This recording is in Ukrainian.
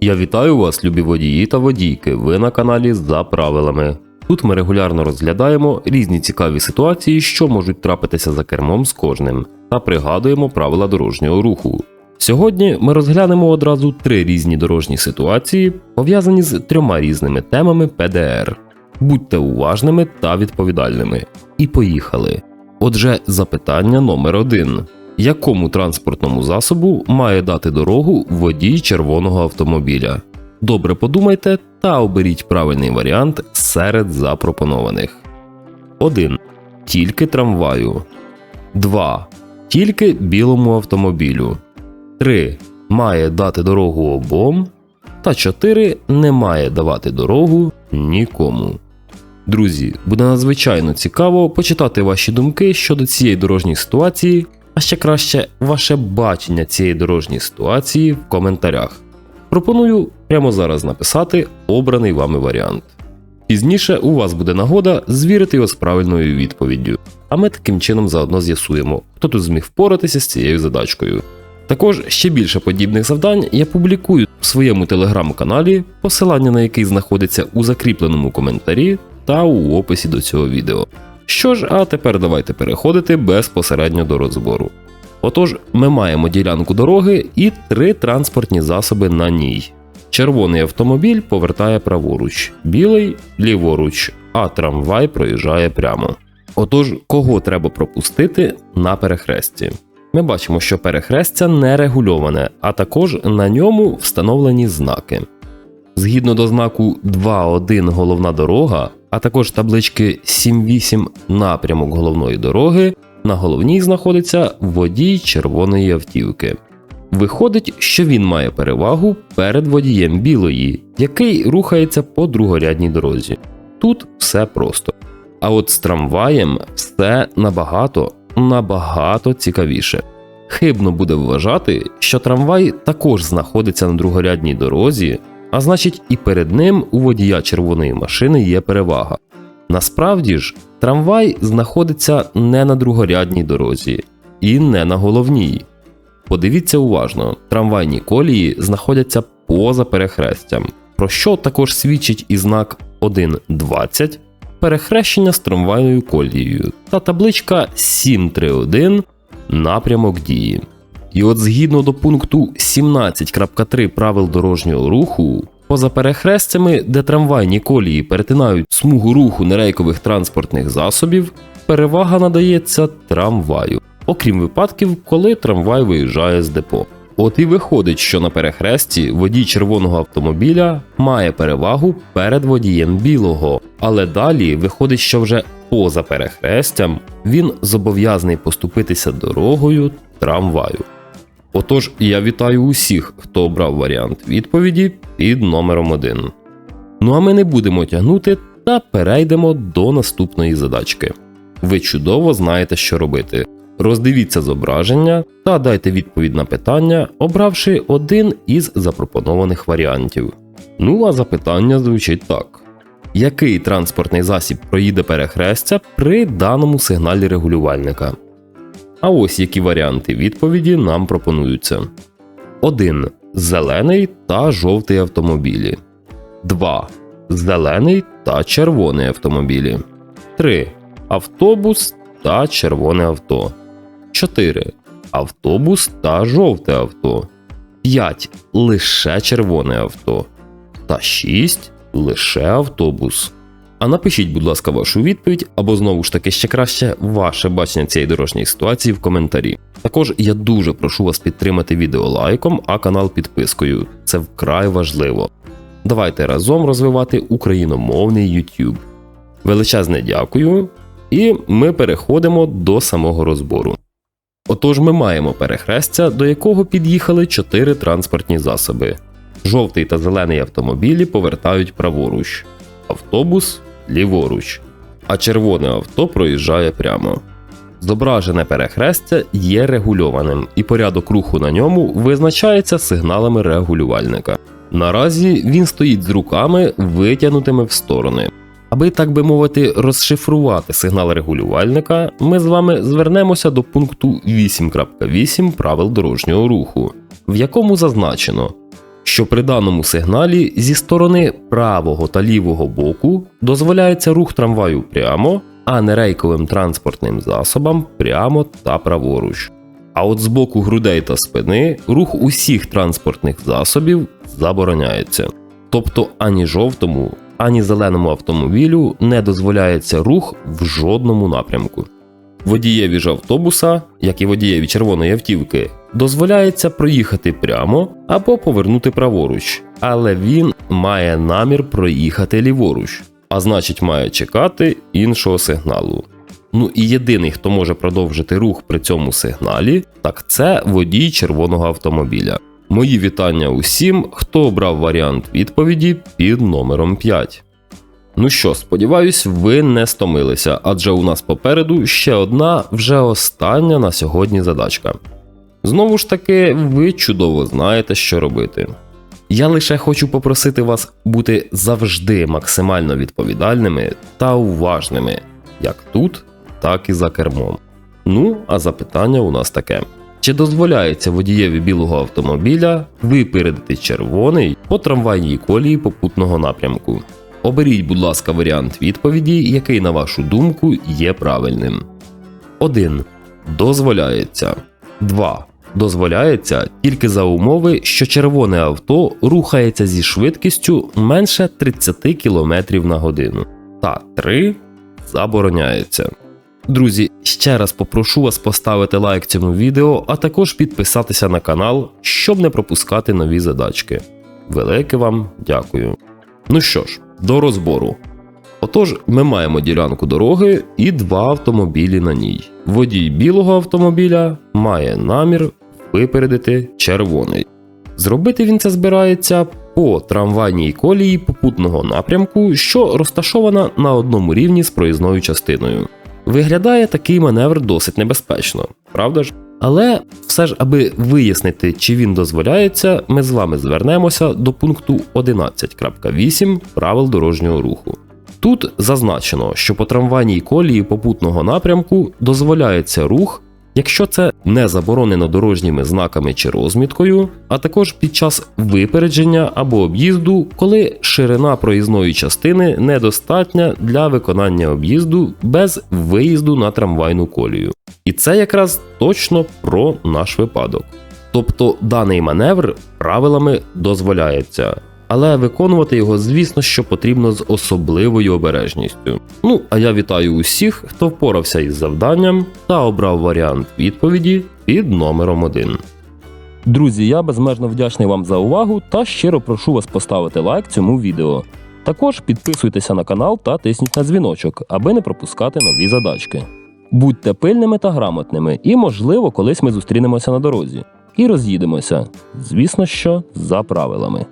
Я вітаю вас, любі водії та водійки. Ви на каналі за правилами. Тут ми регулярно розглядаємо різні цікаві ситуації, що можуть трапитися за кермом з кожним, та пригадуємо правила дорожнього руху. Сьогодні ми розглянемо одразу три різні дорожні ситуації, пов'язані з трьома різними темами ПДР. Будьте уважними та відповідальними. І поїхали. Отже, запитання номер один. Якому транспортному засобу має дати дорогу водій червоного автомобіля? Добре подумайте та оберіть правильний варіант серед запропонованих. 1. Тільки трамваю. 2. Тільки білому автомобілю. 3. Має дати дорогу обом. Та 4. Не має давати дорогу нікому. Друзі, буде надзвичайно цікаво почитати ваші думки щодо цієї дорожньої ситуації, а ще краще ваше бачення цієї дорожньої ситуації в коментарях. Пропоную прямо зараз написати обраний вами варіант. Пізніше у вас буде нагода звірити його з правильною відповіддю, а ми таким чином заодно з'ясуємо, хто тут зміг впоратися з цією задачкою. Також ще більше подібних завдань я публікую в своєму телеграм-каналі, посилання на який знаходиться у закріпленому коментарі та у описі до цього відео. Що ж, а тепер давайте переходити безпосередньо до розбору. Отож, ми маємо ділянку дороги і три транспортні засоби на ній. Червоний автомобіль повертає праворуч, білий ліворуч, а трамвай проїжджає прямо. Отож, кого треба пропустити на перехресті? Ми бачимо, що перехрестя не регульоване, а також на ньому встановлені знаки. Згідно до знаку 2.1 головна дорога, а також таблички 7.8 напрямок головної дороги, на головній знаходиться водій червоної автівки. Виходить, що він має перевагу перед водієм білої, який рухається по другорядній дорозі. Тут все просто. А от з трамваєм все набагато, набагато цікавіше. Хибно буде вважати, що трамвай також знаходиться на другорядній дорозі, а значить, і перед ним у водія червоної машини є перевага. Насправді ж, трамвай знаходиться не на другорядній дорозі і не на головній. Подивіться уважно, трамвайні колії знаходяться поза перехрестям, про що також свідчить і знак 1.20 перехрещення з трамвайною колією та табличка 731 напрямок дії. І от згідно до пункту 17.3 правил дорожнього руху, поза перехрестями, де трамвайні колії перетинають смугу руху нерейкових транспортних засобів, перевага надається трамваю, окрім випадків, коли трамвай виїжджає з депо. От і виходить, що на перехресті водій червоного автомобіля має перевагу перед водієм білого, але далі виходить, що вже поза перехрестям він зобов'язаний поступитися дорогою трамваю. Отож, я вітаю усіх, хто обрав варіант відповіді під номером 1. Ну а ми не будемо тягнути та перейдемо до наступної задачки. Ви чудово знаєте, що робити. Роздивіться зображення та дайте відповідь на питання, обравши один із запропонованих варіантів. Ну а запитання звучить так: який транспортний засіб проїде перехрестя при даному сигналі регулювальника? А ось які варіанти відповіді нам пропонуються: 1. Зелений та жовтий автомобілі. 2. Зелений та червоний автомобілі. 3. Автобус та червоне авто. 4. Автобус та жовте авто. 5. Лише червоне авто. Та 6. Лише автобус. А напишіть, будь ласка, вашу відповідь, або знову ж таки ще краще ваше бачення цієї дорожньої ситуації в коментарі. Також я дуже прошу вас підтримати відео лайком, а канал підпискою. Це вкрай важливо. Давайте разом розвивати україномовний YouTube. Величезне дякую, і ми переходимо до самого розбору. Отож, ми маємо перехрестя, до якого під'їхали чотири транспортні засоби. Жовтий та зелений автомобілі повертають праворуч, автобус ліворуч, а червоне авто проїжджає прямо. Зображене перехрестя є регульованим, і порядок руху на ньому визначається сигналами регулювальника. Наразі він стоїть з руками, витягнутими в сторони. Аби, так би мовити, розшифрувати сигнал регулювальника, ми з вами звернемося до пункту 8.8 правил дорожнього руху, в якому зазначено, що при даному сигналі зі сторони правого та лівого боку дозволяється рух трамваю прямо, а не рейковим транспортним засобам прямо та праворуч. А от з боку грудей та спини рух усіх транспортних засобів забороняється. Тобто ані жовтому, ані зеленому автомобілю не дозволяється рух в жодному напрямку. Водієві ж автобуса, як і водієві червоної автівки, дозволяється проїхати прямо або повернути праворуч, але він має намір проїхати ліворуч, а значить має чекати іншого сигналу. Ну і єдиний, хто може продовжити рух при цьому сигналі, так це водій червоного автомобіля. Мої вітання усім, хто обрав варіант відповіді під номером 5. Ну що, сподіваюсь, ви не стомилися, адже у нас попереду ще одна, вже остання на сьогодні задачка. Знову ж таки, ви чудово знаєте, що робити. Я лише хочу попросити вас бути завжди максимально відповідальними та уважними, як тут, так і за кермом. Ну, а запитання у нас таке: чи дозволяється водієві білого автомобіля випередити червоний по трамвайній колії попутного напрямку? Оберіть, будь ласка, варіант відповіді, який, на вашу думку, є правильним. 1. Дозволяється. 2. Дозволяється тільки за умови, що червоне авто рухається зі швидкістю менше 30 км на годину. Та 3. Забороняється. Друзі, ще раз попрошу вас поставити лайк цьому відео, а також підписатися на канал, щоб не пропускати нові задачки. Велике вам дякую. Ну що ж, до розбору. Отож, ми маємо ділянку дороги і два автомобілі на ній. Водій білого автомобіля має намір випередити червоний. Зробити він це збирається по трамвайній колії попутного напрямку, що розташована на одному рівні з проїзною частиною. Виглядає такий маневр досить небезпечно, правда ж? Але все ж, аби вияснити, чи він дозволяється, ми з вами звернемося до пункту 11.8 правил дорожнього руху. Тут зазначено, що по трамвайній колії попутного напрямку дозволяється рух, якщо це не заборонено дорожніми знаками чи розміткою, а також під час випередження або об'їзду, коли ширина проїзної частини недостатня для виконання об'їзду без виїзду на трамвайну колію. І це якраз точно про наш випадок. Тобто даний маневр правилами дозволяється, але виконувати його, звісно, що потрібно з особливою обережністю. Ну, а я вітаю усіх, хто впорався із завданням та обрав варіант відповіді під номером 1. Друзі, я безмежно вдячний вам за увагу та щиро прошу вас поставити лайк цьому відео. Також підписуйтеся на канал та тисніть на дзвіночок, аби не пропускати нові задачки. Будьте пильними та грамотними, і, можливо, колись ми зустрінемося на дорозі і роз'їдемося. Звісно, що за правилами.